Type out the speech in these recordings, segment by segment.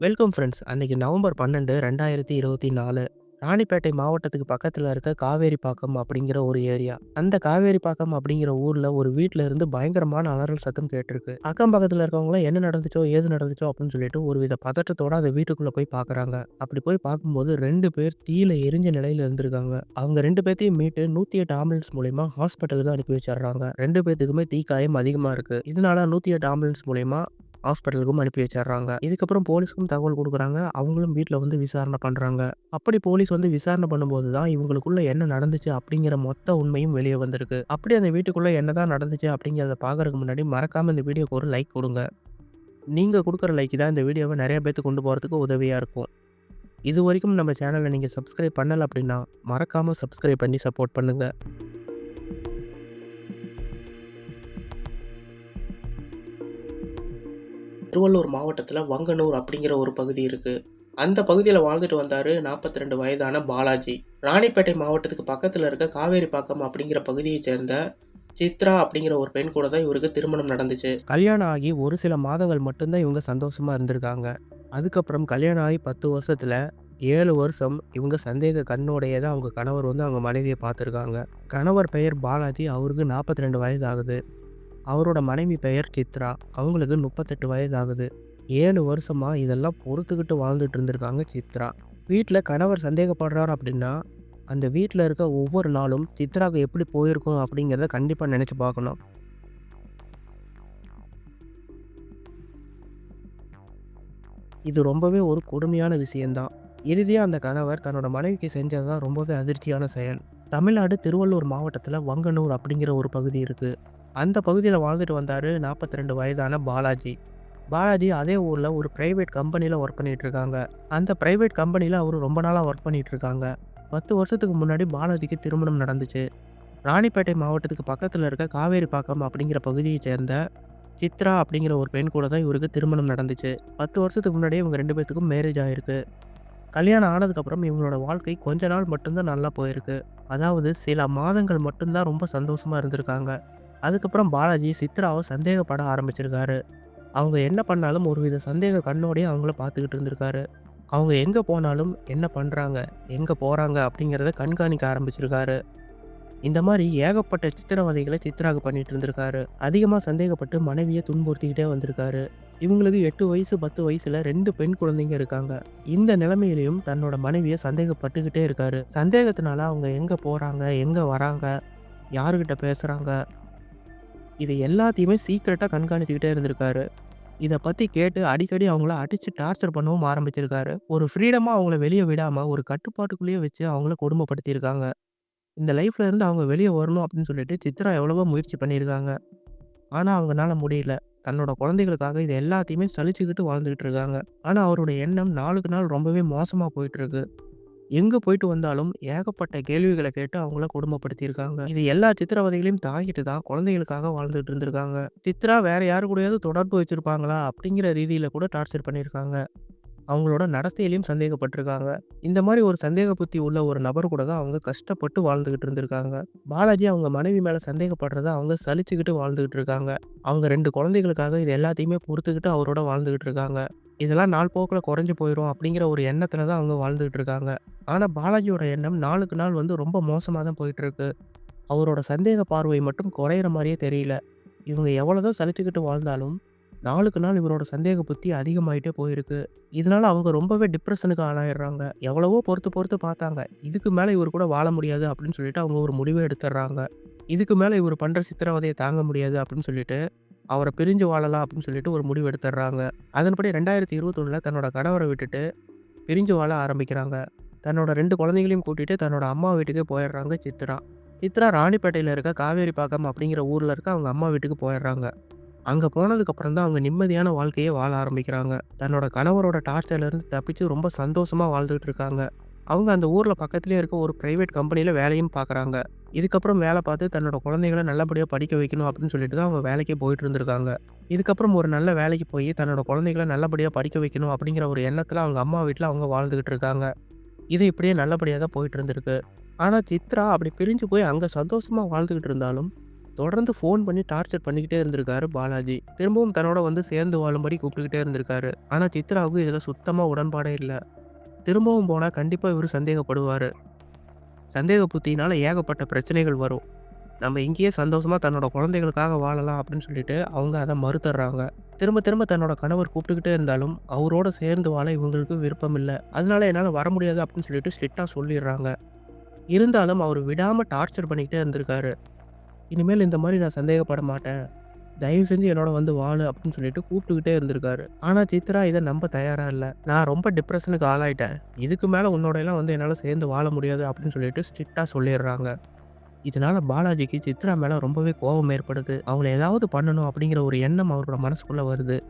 Welcome friends. அன்றைக்கி November 12, 2024 Ranipet மாவட்டத்துக்கு பக்கத்தில் இருக்க காவேரிப்பாக்கம் அப்படிங்கிற ஒரு ஏரியா. அந்த காவேரிப்பாக்கம் அப்படிங்கிற ஊரில் ஒரு வீட்டில் இருந்து பயங்கரமான அலறல் சத்தம் கேட்டிருக்கு. அக்கம் பக்கத்தில் இருக்கவங்களாம் என்ன நடந்துச்சோ, ஏது நடந்துச்சோ அப்படின்னு சொல்லிட்டு ஒருவித பதட்டத்தோட அந்த வீட்டுக்குள்ளே போய் பார்க்குறாங்க. அப்படி போய் பார்க்கும்போது ரெண்டு பேர் தீயில எரிஞ்ச நிலையில் இருந்திருக்காங்க. அவங்க ரெண்டு பேர்த்தையும் மீட்டு 108 ஆம்புலன்ஸ் மூலயமா ஹாஸ்பிட்டலுக்கு அனுப்பி வச்சிடுறாங்க ரெண்டு பேர்த்துக்குமே தீக்காயம் அதிகமாக இருக்குது இதனால 108 ஆம்புலன்ஸ் மூலயமா ஹாஸ்பிட்டலுக்கும் அனுப்பி வச்சிடுறாங்க இதுக்கப்புறம் போலீஸ்க்கும் தகவல் கொடுக்குறாங்க. அவங்களும் வீட்டில் வந்து விசாரணை பண்ணுறாங்க அப்படி போலீஸ் வந்து விசாரணை பண்ணும்போது தான் இவங்களுக்குள்ள என்ன நடந்துச்சு அப்படிங்கிற மொத்த உண்மையும் வெளியே வந்திருக்கு. அப்படி அந்த வீட்டுக்குள்ளே என்னதான் நடந்துச்சு அப்படிங்கிறத பார்க்கறதுக்கு முன்னாடி மறக்காமல் இந்த வீடியோக்கு ஒரு லைக் கொடுங்க. நீங்கள் கொடுக்குற லைக் தான் இந்த வீடியோவை நிறைய பேத்துக்கு கொண்டு போகிறதுக்கு உதவியாக இருக்கும். இது வரைக்கும் நம்ம சேனலை நீங்கள் சப்ஸ்கிரைப் பண்ணலை அப்படின்னா, மறக்காம சப்ஸ்கிரைப் பண்ணி சப்போர்ட் பண்ணுங்கள் திருவள்ளூர் மாவட்டத்தில் வங்கனூர் அப்படிங்கிற ஒரு பகுதி இருக்குது அந்த பகுதியில் வாழ்ந்துட்டு வந்தார் நாற்பத்தி ரெண்டு வயதான பாலாஜி. ராணிப்பேட்டை மாவட்டத்துக்கு பக்கத்தில் இருக்க காவேரிப்பாக்கம் அப்படிங்கிற பகுதியை சேர்ந்த சித்ரா அப்படிங்கிற ஒரு பெண் கூட தான் இவருக்கு திருமணம் நடந்துச்சு. கல்யாணம் ஆகி ஒரு சில மாதங்கள் மட்டும்தான் இவங்க சந்தோஷமா இருந்திருக்காங்க. அதுக்கப்புறம் கல்யாணம் ஆகி 10 வருஷத்துல ஏழு வருஷம் இவங்க சந்தேக கண்ணோடைய தான் அவங்க கணவர் வந்து அவங்க மனைவியை பார்த்துருக்காங்க. கணவர் பெயர் பாலாஜி. அவருக்கு 42 வயது ஆகுது. அவரோட மனைவி பெயர் சித்ரா. அவங்களுக்கு 38 வயது ஆகுது. ஏழு வருஷமாக இதெல்லாம் பொறுத்துக்கிட்டு வாழ்ந்துட்டு இருந்திருக்காங்க சித்ரா. வீட்டில் கணவர் சந்தேகப்படுறாரு அப்படின்னா, அந்த வீட்டில் இருக்க ஒவ்வொரு நாளும் சித்ராவுக்கு எப்படி போயிருக்கும் அப்படிங்கிறத கண்டிப்பாக நினச்சி பார்க்கணும். இது ரொம்பவே ஒரு கொடுமையான விஷயந்தான் இறுதியாக அந்த கணவர் தன்னோட மனைவிக்கு செஞ்சது தான் ரொம்பவே அதிர்ச்சியான செயல். தமிழ்நாடு திருவள்ளூர் மாவட்டத்தில் வங்கனூர் அப்படிங்கிற ஒரு பகுதி இருக்குது அந்த பகுதியில் வாழ்ந்துட்டு வந்தார் நாற்பத்தி ரெண்டு வயதான பாலாஜி. பாலாஜி அதே ஊரில் ஒரு ப்ரைவேட் கம்பெனியில் ஒர்க் பண்ணிகிட்டு இருக்காங்க. அந்த ப்ரைவேட் கம்பெனியில் அவர் ரொம்ப நாளாக ஒர்க் பண்ணிகிட்டு இருக்காங்க. 10 வருஷத்துக்கு முன்னாடி பாலாஜிக்கு திருமணம் நடந்துச்சு. ராணிப்பேட்டை மாவட்டத்துக்கு பக்கத்தில் இருக்க காவேரிப்பாக்கம் அப்படிங்கிற பகுதியை சேர்ந்த சித்ரா அப்படிங்கிற ஒரு பெண் கூட தான் இவருக்கு திருமணம் நடந்துச்சு. 10 வருஷத்துக்கு முன்னாடியே இவங்க ரெண்டு பேர்த்துக்கும் மேரேஜ் ஆகிருக்கு கல்யாணம் ஆனதுக்கப்புறம் இவங்களோட வாழ்க்கை கொஞ்ச நாள் மட்டும்தான் நல்லா போயிருக்கு. அதாவது சில மாதங்கள் மட்டும்தான் ரொம்ப சந்தோஷமாக இருந்திருக்காங்க. அதுக்கப்புறம் பாலாஜி சித்ராவை சந்தேகப்பட ஆரம்பிச்சிருக்காரு. அவங்க என்ன பண்ணாலும் ஒருவித சந்தேக கண்ணோடையே அவங்கள பார்த்துக்கிட்டு இருந்திருக்காரு. அவங்க எங்கே போனாலும் என்ன பண்ணுறாங்க எங்கே போகிறாங்க அப்படிங்கிறத கண்காணிக்க ஆரம்பிச்சிருக்காரு. இந்த மாதிரி ஏகப்பட்ட சித்திரவதைகளை சித்ராக்கு பண்ணிட்டு இருந்திருக்காரு. அதிகமாக சந்தேகப்பட்டு மனைவியை துன்புறுத்திக்கிட்டே வந்திருக்காரு. இவங்களுக்கு எட்டு வயசு, 10 வயசுல ரெண்டு பெண் குழந்தைங்க இருக்காங்க. இந்த நிலைமையிலையும் தன்னோட மனைவியை சந்தேகப்பட்டுக்கிட்டே இருக்காரு. சந்தேகத்தினால அவங்க எங்க போறாங்க, எங்க வராங்க, யாருக்கிட்ட பேசுறாங்க, இது எல்லாத்தையுமே சீக்கிரட்டாக கண்காணிச்சுக்கிட்டே இருந்திருக்காரு. இதை பற்றி கேட்டு அடிக்கடி அவங்கள அடித்து டார்ச்சர் பண்ணவும் ஆரம்பிச்சிருக்காரு. ஒரு ஃப்ரீடமாக அவங்கள வெளியே விடாமல் ஒரு கட்டுப்பாட்டுக்குள்ளேயே வச்சு அவங்கள கொடுமைப்படுத்தியிருக்காங்க. இந்த லைஃப்ல இருந்து அவங்க வெளியே வரணும் அப்படின்னு சொல்லிட்டு சித்ரா எவ்வளவோ முயற்சி பண்ணியிருக்காங்க. ஆனால் அவங்கனால முடியல. தன்னோட குழந்தைகளுக்காக இது எல்லாத்தையுமே சலிச்சுக்கிட்டு வாழ்ந்துகிட்டு இருக்காங்க. ஆனால் அவருடைய எண்ணம் நாளுக்கு நாள் ரொம்பவே மோசமாக போயிட்டு இருக்கு. எங்கே போயிட்டு வந்தாலும் ஏகப்பட்ட கேள்விகளை கேட்டு அவங்கள கொடுமைப்படுத்தியிருக்காங்க. இது எல்லா சித்திரவதைகளையும் தாங்கிட்டு தான் குழந்தைகளுக்காக வாழ்ந்துட்டு இருந்திருக்காங்க. சித்ரா வேற யாரு கூடயாவது தொடர்பு வச்சிருப்பாங்களா அப்படிங்கிற ரீதியில கூட டார்ச்சர் பண்ணியிருக்காங்க. அவங்களோட நடத்தையிலையும் சந்தேகப்பட்டிருக்காங்க இந்த மாதிரி ஒரு சந்தேக புத்தி உள்ள ஒரு நபர் கூட தான் அவங்க கஷ்டப்பட்டு வாழ்ந்துகிட்டு இருந்திருக்காங்க. பாலாஜி அவங்க மனைவி மேல சந்தேகப்படுறத அவங்க சலிச்சுக்கிட்டு வாழ்ந்துகிட்டு இருக்காங்க. அவங்க ரெண்டு குழந்தைகளுக்காக இது எல்லாத்தையுமே பொறுத்துக்கிட்டு அவரோட வாழ்ந்துகிட்டு இருக்காங்க. இதெல்லாம் நாள் போக்கில் குறைஞ்சு போயிடும் அப்படிங்கிற ஒரு எண்ணத்தில் தான் அவங்க வாழ்ந்துகிட்டு இருக்காங்க. ஆனால் பாலாஜியோட எண்ணம் நாளுக்கு நாள் வந்து ரொம்ப மோசமாக தான் போயிட்டுருக்கு அவரோட சந்தேக பார்வை மட்டும் குறையிற மாதிரியே தெரியல. இவங்க எவ்வளோதோ சலிச்சுக்கிட்டு வாழ்ந்தாலும், நாளுக்கு நாள் இவரோட சந்தேக புத்தி அதிகமாயிட்டே போயிருக்கு. இதனால அவங்க ரொம்பவே டிப்ரெஷனுக்கு ஆளாயிடுறாங்க. எவ்வளவோ பொறுத்து பொறுத்து பார்த்தாங்க. இதுக்கு மேலே இவர் கூட வாழ முடியாது அப்படின்னு சொல்லிட்டு அவங்க ஒரு முடிவை எடுத்துடுறாங்க. இதுக்கு மேலே இவர் பண்ணுற சித்திரவதையை தாங்க முடியாது அப்படின்னு சொல்லிட்டு, அவரை பிரிஞ்சு வாழலாம் அப்படின்னு சொல்லிட்டு ஒரு முடிவு எடுத்துடுறாங்க. அதன்படி 2021ல தன்னோட கணவரை விட்டுட்டு பிரிஞ்சு வாழ ஆரம்பிக்கிறாங்க. தன்னோட ரெண்டு குழந்தைகளையும் கூட்டிட்டு தன்னோட அம்மா வீட்டுக்கு போயிடுறாங்க சித்ரா. சித்ரா ராணிப்பேட்டையில் இருக்க காவேரிப்பாக்கம் அப்படிங்கிற ஊரில் இருக்க அவங்க அம்மா வீட்டுக்கு போயிடுறாங்க. அங்கே போனதுக்கப்புறம் தான் அவங்க நிம்மதியான வாழ்க்கையை வாழ ஆரம்பிக்கிறாங்க. தன்னோட கணவரோட டார்ச்சர்லேருந்து தப்பிச்சு ரொம்ப சந்தோஷமாக வாழ்ந்துகிட்டு இருக்காங்க. அவங்க அந்த ஊரில் பக்கத்துலேயே இருக்க ஒரு ப்ரைவேட் கம்பெனியில் வேலையும் பார்க்குறாங்க. இதுக்கப்புறம் வேலை பார்த்து தன்னோட குழந்தைகளை நல்லபடியாக படிக்க வைக்கணும் அப்படின்னு சொல்லிட்டு தான் அவங்க வேலைக்கே போயிட்டு இருந்திருக்காங்க. இதுக்கப்புறம் ஒரு நல்ல வேலைக்கு போய் தன்னோட குழந்தைகளை நல்லபடியாக படிக்க வைக்கணும் அப்படிங்கிற ஒரு எண்ணத்தில் அவங்க அம்மா வீட்டில் அவங்க வாழ்ந்துகிட்டு இருக்காங்க. இது இப்படியே நல்லபடியாக தான் போயிட்டு இருந்திருக்கு. ஆனால் சித்ரா அப்படி பிரிஞ்சு போய் அங்கே சந்தோஷமாக வாழ்ந்துகிட்டு இருந்தாலும், தொடர்ந்து ஃபோன் பண்ணி டார்ச்சர் பண்ணிக்கிட்டே இருந்திருக்காரு பாலாஜி. திரும்பவும் தன்னோட வந்து சேர்ந்து வாழும்படி கூப்பிட்டுக்கிட்டே இருந்திருக்காரு. ஆனால் சித்ராவுக்கு இதில் சுத்தமாக உடன்பாடே இல்லை திரும்பவும் போனால் கண்டிப்பாக இவர் சந்தேகப்படுவார் சந்தேக புத்தினால் ஏகப்பட்ட பிரச்சனைகள் வரும். நம்ம இங்கேயே சந்தோஷமாக தன்னோட குழந்தைகளுக்காக வாழலாம் அப்படின்னு சொல்லிட்டு அவங்க அதை மறுத்துறாங்க திரும்ப திரும்ப தன்னோட கணவர் கூப்பிட்டுக்கிட்டே இருந்தாலும், அவரோட சேர்ந்து வாழ இவங்களுக்கு விருப்பம் இல்லை அதனால என்னால் வர முடியாது அப்படின்னு சொல்லிட்டு ஸ்ட்ரிக்டாக சொல்லிடுறாங்க இருந்தாலும் அவர் விடாமல் டார்ச்சர் பண்ணிக்கிட்டே இருந்திருக்காரு. இனிமேல் இந்த மாதிரி நான் சந்தேகப்பட மாட்டேன். தயவு செஞ்சு என்னோட வந்து வாழு அப்படின்னு சொல்லிட்டு கூப்பிட்டுக்கிட்டே இருந்திருக்காரு. ஆனா சித்ரா இதை நம்ப தயாரா இல்லை நான் ரொம்ப டிப்ரெஷனுக்கு ஆளாயிட்டேன். இதுக்கு மேல உன்னோடையெல்லாம் வந்து என்னால் சேர்ந்து வாழ முடியாது அப்படின்னு சொல்லிட்டு ஸ்ட்ரிக்ட்டா சொல்லிடுறாங்க இதனால பாலாஜிக்கு சித்ரா மேல ரொம்பவே கோபம் ஏற்படுது. அவங்கள ஏதாவது பண்ணணும் அப்படிங்கிற ஒரு எண்ணம் அவரோட மனசுக்குள்ள வருது.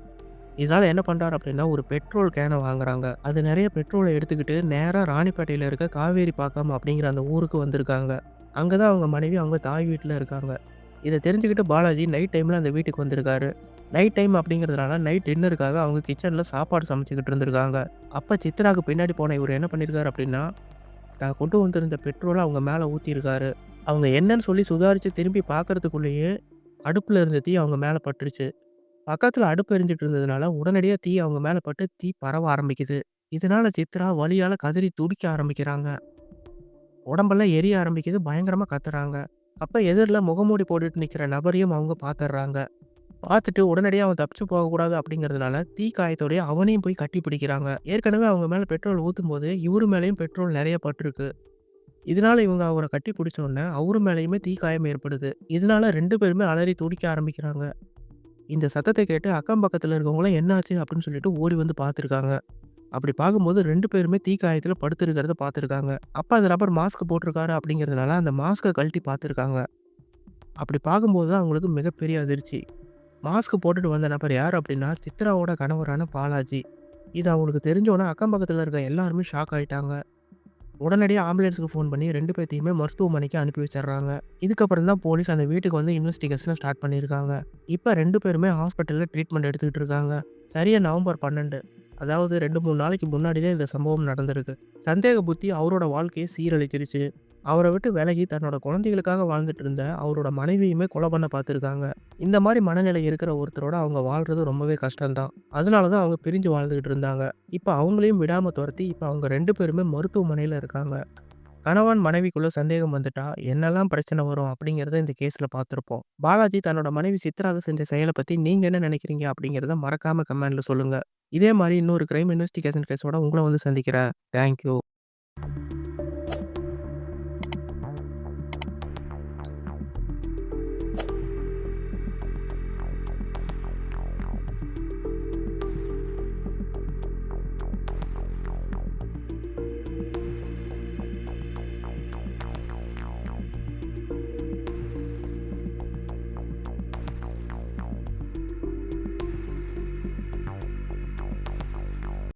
இதனால என்ன பண்றாரு அப்படின்னா, ஒரு பெட்ரோல் கேனை வாங்குறாங்க. அது நிறைய பெட்ரோலை எடுத்துக்கிட்டு நேராக ராணிப்பேட்டையில இருக்க காவேரி பாக்கம் அப்படிங்கிற அந்த ஊருக்கு வந்திருக்காங்க. அங்கே தான் அவங்க மனைவி அவங்க தாய் வீட்டில் இருக்காங்க. இதை தெரிஞ்சுக்கிட்டு பாலாஜி நைட் டைமில் அந்த வீட்டுக்கு வந்திருக்காரு. நைட் டைம் அப்படிங்கிறதுனால நைட் டின்னருக்காக அவங்க கிச்சனில் சாப்பாடு சமைச்சிக்கிட்டு இருந்திருக்காங்க. அப்போ சித்ராவுக்கு பின்னாடி போன இவர் என்ன பண்ணியிருக்காரு அப்படின்னா, தான் கொண்டு வந்திருந்த பெட்ரோலை அவங்க மேலே ஊத்தியிருக்காரு. அவங்க என்னன்னு சொல்லி சுதாரித்து திரும்பி பார்க்கறதுக்குள்ளேயே, அடுப்பில் இருந்த தீ அவங்க மேலே பட்டுருச்சு. பக்கத்தில் அடுப்பு எரிஞ்சிட்டு இருந்ததுனால, உடனடியாக தீ அவங்க மேலே பட்டு தீ பரவ ஆரம்பிக்குது. இதனால் சித்ரா வழியால் கதறி துடிக்க ஆரம்பிக்கிறாங்க. உடம்பெல்லாம் எரிய ஆரம்பிக்குது. பயங்கரமாக கத்துறாங்க. அப்போ எதிரில் முகமூடி போட்டுட்டு நிற்கிற நபரையும் அவங்க பார்த்துடுறாங்க பார்த்துட்டு உடனடியாக அவன் தப்பிச்சு போகக்கூடாது அப்படிங்கிறதுனால, தீ காயத்தோடய அவனையும் போய் கட்டி பிடிக்கிறாங்க. ஏற்கனவே அவங்க மேலே பெட்ரோல் ஊத்தும்போது, இவரு மேலேயும் பெட்ரோல் நிறைய பட்டுருக்கு. இதனால இவங்க அவரை கட்டி பிடிச்சோடனே அவர் அவரு தீ காயம் ஏற்படுது. இதனால ரெண்டு பேருமே அலறி துடிக்க ஆரம்பிக்கிறாங்க. இந்த சத்தத்தை கேட்டு அக்கம் பக்கத்தில் இருக்கவங்களாம் என்னாச்சு அப்படின்னு சொல்லிட்டு ஓடி வந்து பார்த்துருக்காங்க. அப்படி பார்க்கும்போது ரெண்டு பேருமே தீ காயத்துல படுத்திருக்கிறத பார்த்துருக்காங்க. அப்போ அந்த நபர் மாஸ்க் போட்டிருக்காரு அப்படிங்கிறதுனால, அந்த மாஸ்க்கை கழட்டி பார்த்துருக்காங்க. அப்படி பார்க்கும்போது தான் அவங்களுக்கு மிகப்பெரிய அதிர்ச்சி. மாஸ்க் போட்டுட்டு வந்த நபர் யார் அப்படின்னா, சித்ராவோட கணவரான பாலாஜி. இது அவங்களுக்கு தெரிஞ்ச அக்கம் பக்கத்தில் இருக்க எல்லாருமே ஷாக் ஆயிட்டாங்க. உடனடியாக ஆம்புலன்ஸுக்கு ஃபோன் பண்ணி ரெண்டு பேர்த்தையுமே மருத்துவமனைக்கு அனுப்பி வச்சிடுறாங்க இதுக்கப்புறம் தான் போலீஸ் அந்த வீட்டுக்கு வந்து இன்வெஸ்டிகேஷனை ஸ்டார்ட் பண்ணியிருக்காங்க. இப்போ ரெண்டு பேருமே ஹாஸ்பிட்டலில் ட்ரீட்மெண்ட் எடுத்துக்கிட்டு இருக்காங்க. சரியாக நவம்பர் 12 அதாவது 2, 3 நாளைக்கு முன்னாடி தான் இந்த சம்பவம் நடந்திருக்கு. சந்தேக புத்தி அவரோட வாழ்க்கையை சீரழிச்சிருச்சு. அவரை விட்டு விலகி தன்னோட குழந்தைகளுக்காக வாழ்ந்துட்டு இருந்த அவரோட மனைவியுமே கொலை பண்ண பார்த்துருக்காங்க. இந்த மாதிரி மனநிலை இருக்கிற ஒருத்தரோட அவங்க வாழ்றது ரொம்பவே கஷ்டம் தான். அதனால தான் அவங்க பிரிஞ்சு வாழ்ந்துகிட்டு இருந்தாங்க. இப்போ அவங்களையும் விடாமல் துரத்தி இப்போ அவங்க ரெண்டு பேருமே மருத்துவமனையில் இருக்காங்க. கணவன் மனைவிக்குள்ள சந்தேகம் வந்துட்டா, என்னெல்லாம் பிரச்சனை வரும் அப்படிங்கிறத இந்த கேஸில் பார்த்துருப்போம் பாலாஜி தன்னோட மனைவி சித்ராவை செஞ்ச செயலை பற்றி நீங்கள் என்ன நினைக்கிறீங்க அப்படிங்கிறத மறக்காமல் கமெண்டில் சொல்லுங்கள் இதே மாரி இன்னொரு கிரைம் இன்வெஸ்டிகேஷன் கேஸோட உங்கள வந்து சந்திக்கிறேன். Thank you.